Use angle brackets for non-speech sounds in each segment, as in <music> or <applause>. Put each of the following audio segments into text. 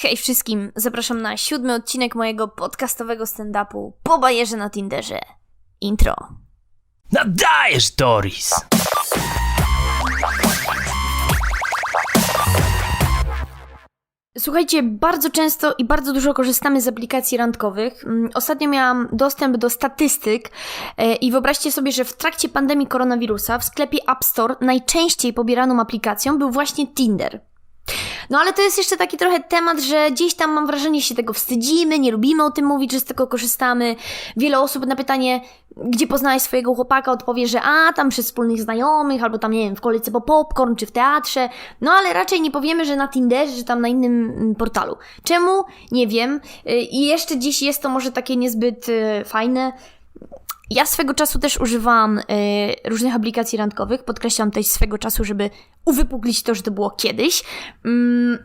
Hej wszystkim, zapraszam na siódmy odcinek mojego podcastowego stand-upu po bajerze na Tinderze. Intro. Nadajesz, Doris! Słuchajcie, bardzo często i bardzo dużo korzystamy z aplikacji randkowych. Mm, Ostatnio miałam dostęp do statystyk e, i wyobraźcie sobie, że w trakcie pandemii koronawirusa w sklepie App Store najczęściej pobieraną aplikacją był właśnie Tinder. No ale to jest jeszcze taki trochę temat, że gdzieś tam mam wrażenie się tego wstydzimy, nie lubimy o tym mówić, że z tego korzystamy. Wiele osób na pytanie, gdzie poznałeś swojego chłopaka, odpowie, że a, tam przez wspólnych znajomych, albo tam, nie wiem, w kolejce po popcorn, czy w teatrze. No ale raczej nie powiemy, że na Tinderze, czy tam na innym mm, portalu. Czemu? Nie wiem. Y, I jeszcze dziś jest to może takie niezbyt y, fajne. Ja swego czasu też używałam y, różnych aplikacji randkowych. Podkreślam też swego czasu, żeby uwypuklić to, że to było kiedyś. Mm,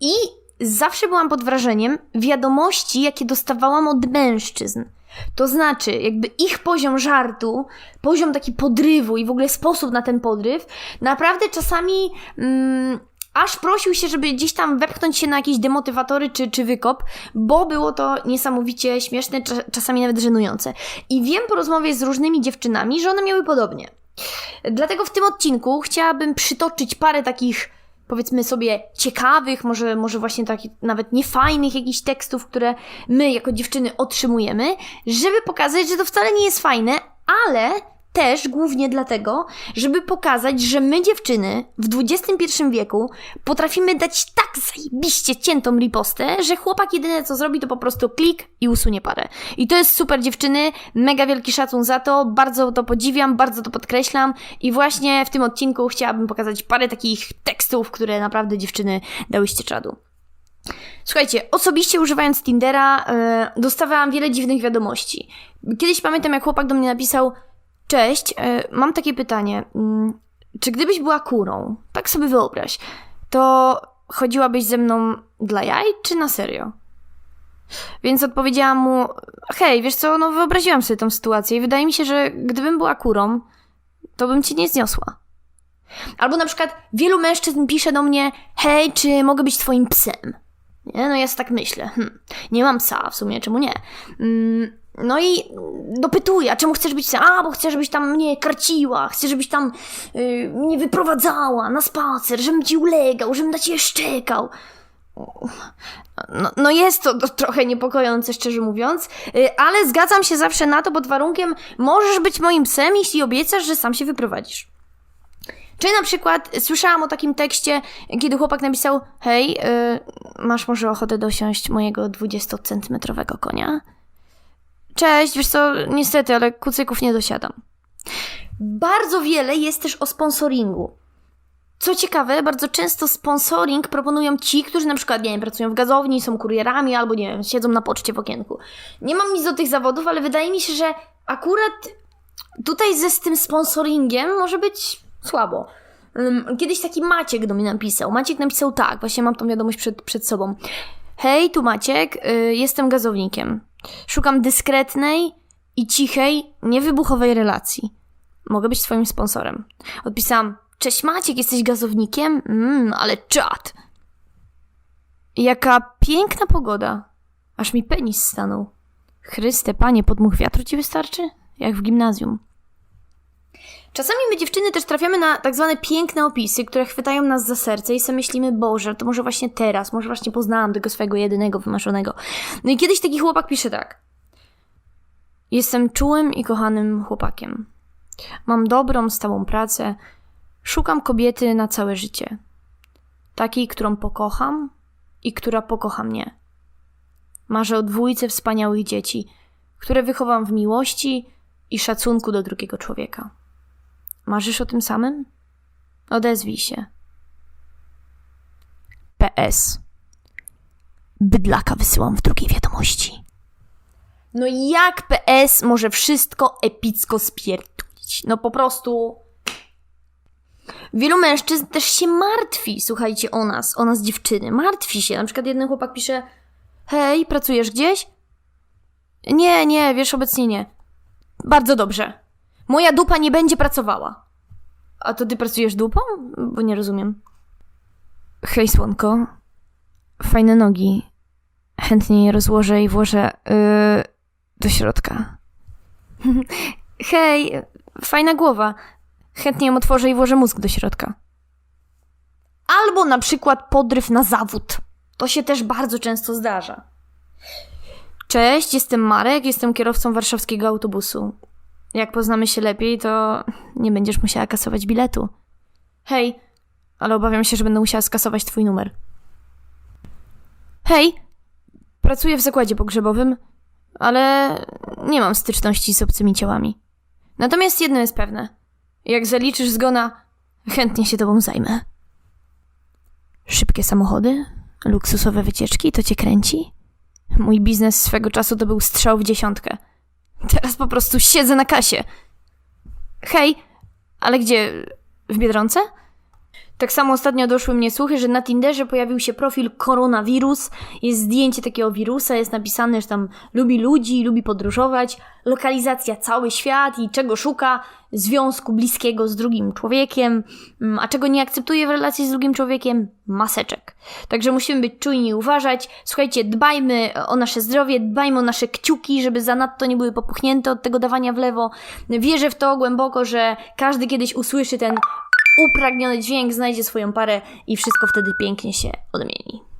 I zawsze byłam pod wrażeniem wiadomości, jakie dostawałam od mężczyzn. To znaczy, jakby ich poziom żartu, poziom taki podrywu i w ogóle sposób na ten podryw, naprawdę czasami mm, aż prosił się, żeby gdzieś tam wepchnąć się na jakieś demotywatory czy, czy wykop, bo było to niesamowicie śmieszne, cza- czasami nawet żenujące. I wiem po rozmowie z różnymi dziewczynami, że one miały podobnie. Dlatego w tym odcinku chciałabym przytoczyć parę takich, powiedzmy sobie, ciekawych, może, może właśnie takich nawet niefajnych jakichś tekstów, które my jako dziewczyny otrzymujemy, żeby pokazać, że to wcale nie jest fajne, ale też głównie dlatego, żeby pokazać, że my dziewczyny w XXI wieku potrafimy dać tak zajebiście ciętą ripostę, że chłopak jedyne co zrobi to po prostu klik i usunie parę. I to jest super dziewczyny, mega wielki szacun za to, bardzo to podziwiam, bardzo to podkreślam i właśnie w tym odcinku chciałabym pokazać parę takich tekstów, które naprawdę dziewczyny dałyście czadu. Słuchajcie, osobiście używając Tindera, yy, dostawałam wiele dziwnych wiadomości. Kiedyś pamiętam, jak chłopak do mnie napisał: Cześć, yy, mam takie pytanie. Yy, czy gdybyś była kurą, tak sobie wyobraź, to chodziłabyś ze mną dla jaj, czy na serio? Więc odpowiedziałam mu: Hej, wiesz co, no wyobraziłam sobie tą sytuację i wydaje mi się, że gdybym była kurą, to bym ci nie zniosła. Albo na przykład wielu mężczyzn pisze do mnie: Hej, czy mogę być twoim psem? Nie, no ja tak myślę. Hm, nie mam psa, w sumie, czemu nie? Mm, no i dopytuję, a czemu chcesz być psem? A, bo chcę, żebyś tam mnie karciła, chcę, żebyś tam y, mnie wyprowadzała na spacer, żebym ci ulegał, żebym na ciebie szczekał. No, no jest to, trochę niepokojące, szczerze mówiąc, y, ale zgadzam się zawsze na to pod warunkiem, możesz być moim psem, jeśli obiecasz, że sam się wyprowadzisz. Czy na przykład słyszałam o takim tekście, kiedy chłopak napisał: Hej, y, masz może ochotę dosiąść mojego 20-centymetrowego konia? Cześć, wiesz co, niestety, ale kucyków nie dosiadam. Bardzo wiele jest też o sponsoringu. Co ciekawe, bardzo często sponsoring proponują ci, którzy na przykład, nie wiem, pracują w gazowni, są kurierami albo, nie wiem, siedzą na poczcie w okienku. Nie mam nic do tych zawodów, ale wydaje mi się, że akurat tutaj ze z tym sponsoringiem może być słabo. Kiedyś taki Maciek do mnie napisał. Maciek napisał tak, właśnie mam tą wiadomość przed, przed sobą. Hej, tu Maciek, y, jestem gazownikiem. Szukam dyskretnej i cichej, niewybuchowej relacji. Mogę być twoim sponsorem. Odpisałam, cześć Maciek, jesteś gazownikiem? Mmm, ale czad. Jaka piękna pogoda. Aż mi penis stanął. Chryste, panie, podmuch wiatru ci wystarczy? Jak w gimnazjum. Czasami my dziewczyny też trafiamy na tak zwane piękne opisy, które chwytają nas za serce i sobie myślimy, Boże, to może właśnie teraz, może właśnie poznałam tego swojego jedynego wymarzonego. No i kiedyś taki chłopak pisze tak. Jestem czułym i kochanym chłopakiem. Mam dobrą, stałą pracę. Szukam kobiety na całe życie. Takiej, którą pokocham i która pokocha mnie. Marzę o dwójce wspaniałych dzieci, które wychowam w miłości i szacunku do drugiego człowieka. Marzysz o tym samym? Odezwij się. PS. Bydlaka wysyłam w drugiej wiadomości. No jak PS może wszystko epicko spierdolić? No po prostu... Wielu mężczyzn też się martwi, słuchajcie, o nas, o nas dziewczyny. Martwi się. Na przykład jeden chłopak pisze Hej, pracujesz gdzieś? Nie, nie, wiesz, obecnie nie. Bardzo dobrze. Moja dupa nie będzie pracowała. A to ty pracujesz dupą? Bo nie rozumiem. Hej, słonko. fajne nogi. Chętnie je rozłożę i włożę yy, do środka. <laughs> Hej, fajna głowa. Chętnie ją otworzę i włożę mózg do środka. Albo na przykład podryw na zawód. To się też bardzo często zdarza. Cześć, jestem Marek, jestem kierowcą warszawskiego autobusu. Jak poznamy się lepiej, to nie będziesz musiała kasować biletu. Hej, ale obawiam się, że będę musiała skasować twój numer. Hej, pracuję w zakładzie pogrzebowym, ale nie mam styczności z obcymi ciałami. Natomiast jedno jest pewne. Jak zaliczysz zgona, chętnie się tobą zajmę. Szybkie samochody, luksusowe wycieczki, to cię kręci? Mój biznes swego czasu to był strzał w dziesiątkę. Teraz po prostu siedzę na kasie. Hej, ale gdzie? W Biedronce? Tak samo ostatnio doszły mnie słuchy, że na Tinderze pojawił się profil koronawirus. Jest zdjęcie takiego wirusa, jest napisane, że tam lubi ludzi, lubi podróżować, lokalizacja cały świat i czego szuka związku bliskiego z drugim człowiekiem, mm, a czego nie akceptuje w relacji z drugim człowiekiem maseczek. Także musimy być czujni i uważać. Słuchajcie, dbajmy o nasze zdrowie, dbajmy o nasze kciuki, żeby zanadto nie były popuchnięte od tego dawania w lewo. Wierzę w to głęboko, że każdy kiedyś usłyszy ten upragniony dźwięk, znajdzie swoją parę i wszystko wtedy pięknie się odmieni.